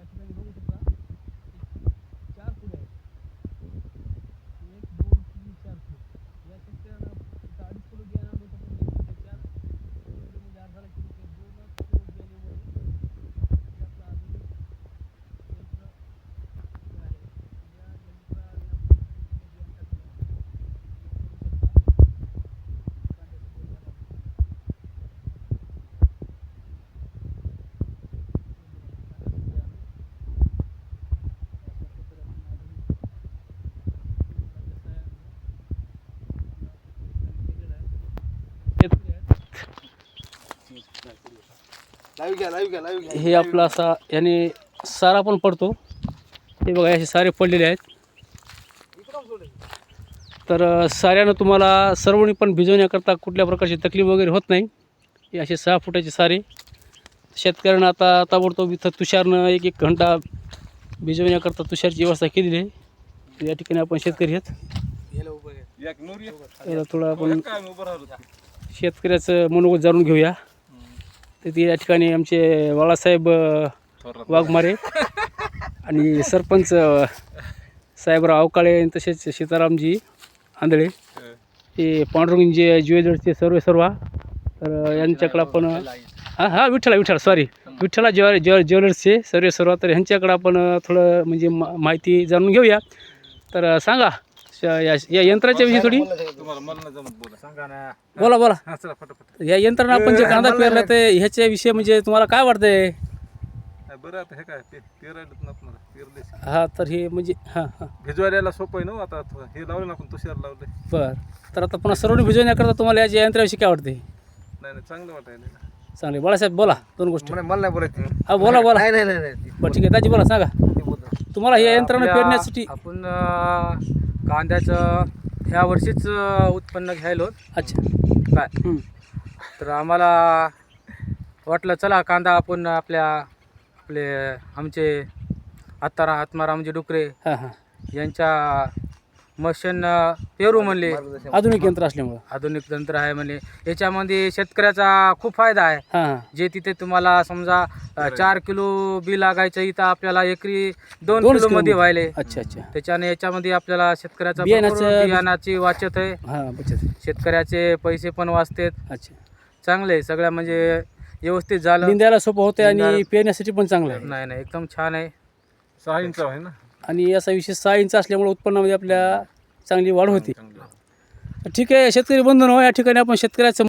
야, 주변에 먹고 싶다. हे आपला असा याने सारा पण पडतो. हे बघा असे सारे पडलेले आहेत. तर साऱ्यानं तुम्हाला सर्वणी पण भिजवण्याकरता कुठल्या प्रकारची तकलीफ वगैरे होत नाही. हे असे सहा फुटाचे सारे. शेतकऱ्यांना आता ताबडतोब इथं तुषारनं एक एक घंटा भिजवण्याकरता तुषारची व्यवस्था केलेली आहे. या ठिकाणी आपण शेतकरी आहेत. याला उभं घ्या. एक नूर एक तर थोडं आपण शेतकऱ्याचं मनोगत जाणून घेऊया. तर ते या ठिकाणी आमचे बाळासाहेब वाघमारे आणि सरपंच साहेबराव अवकाळे आणि तसेच सीतारामजी आंधळे. हे पांडुरंगजी ज्वेलर्सचे सर्व सर्व. तर यांच्याकडं आपण हां हां विठ्ठला विठ्ठला सॉरी विठ्ठला ज्वेल ज्वेल ज्वेलर्सचे सर्व सर्व. तर ह्यांच्याकडं आपण थोडं म्हणजे मा माहिती जाणून घेऊया. तर सांगा. श- या या यंत्राच्या विषयी थोडी? तुम्हाला मला नाही जमत बोला. सांगा ना. बोला बोला. हा चला फटाफट या यंत्रणा आपण जे कांदा पेरला ते ह्याच्या विषयी म्हणजे तुम्हाला काय वाटतंय? नाही, बरं आता हे काय ना पेरले हा तर हे म्हणजे हां हां. भिजवायला सोपं आहे ना हो आता थोडं. हे लावलं ना आपण तुषार लावले बरं. तर आता पुन्हा सर्व भिजवण्याकरता तुम्हाला याच्या यंत्राविषयी काय वाटते नाही नाही चांगलं वाटायला चांगले. बाळासाहेब बोला दोन गोष्टी. मला मला नाही बोलायचं. हा बोला बोला. नाही नाही नाही नाही. बरं ठीक आहे. दाजी बोला सांगा. ते बोलतो. तुम्हाला या यंत्रणा आपल्या- पेरण्यासाठी आपण अं, कांद्याचं ह्या वर्षीच उत्पन्न घ्यायलो. अच्छा. काय. तर आम्हाला वाटलं चला कांदा आपण आपल्या आपले आमचे आत्तारा आत्मारामजी डुकरे हां हां. यांच्या मशीन पेरू म्हणले. आधुनिक यंत्र असल्यामुळं. आधुनिक तंत्र आहे म्हणले. याच्यामध्ये शेतकऱ्याचा खूप फायदा आहे. हां हां. जे तिथे तुम्हाला समजा अं, चार किलो बी लागायचं इथं आपल्याला एकरी दोन दोनच किलो मध्ये किलो. व्हायले. अच्छा अच्छा. त्याच्याने याच्यामध्ये आपल्याला शेतकऱ्याचा बियाण्याचं- भरपूर बियाणाची वाचत आहे. हां बचत शेतकऱ्याचे पैसे पण वाचतात. अच्छा. चांगले आहे. सगळ्या म्हणजे व्यवस्थित झालं. निंदायला सोपं होतं आणि निंदायला- पेरण्यासाठी पण चांगलं आहे. नाही नाही एकदम छान आहे. सहा इंच आहे ना? आणि असा विशेष सहा इंच असल्यामुळे उत्पन्नामध्ये आपल्या चांगली वाढ होती. ठीक आहे शेतकरी बंधून हो या ठिकाणी आपण शेतकऱ्याचं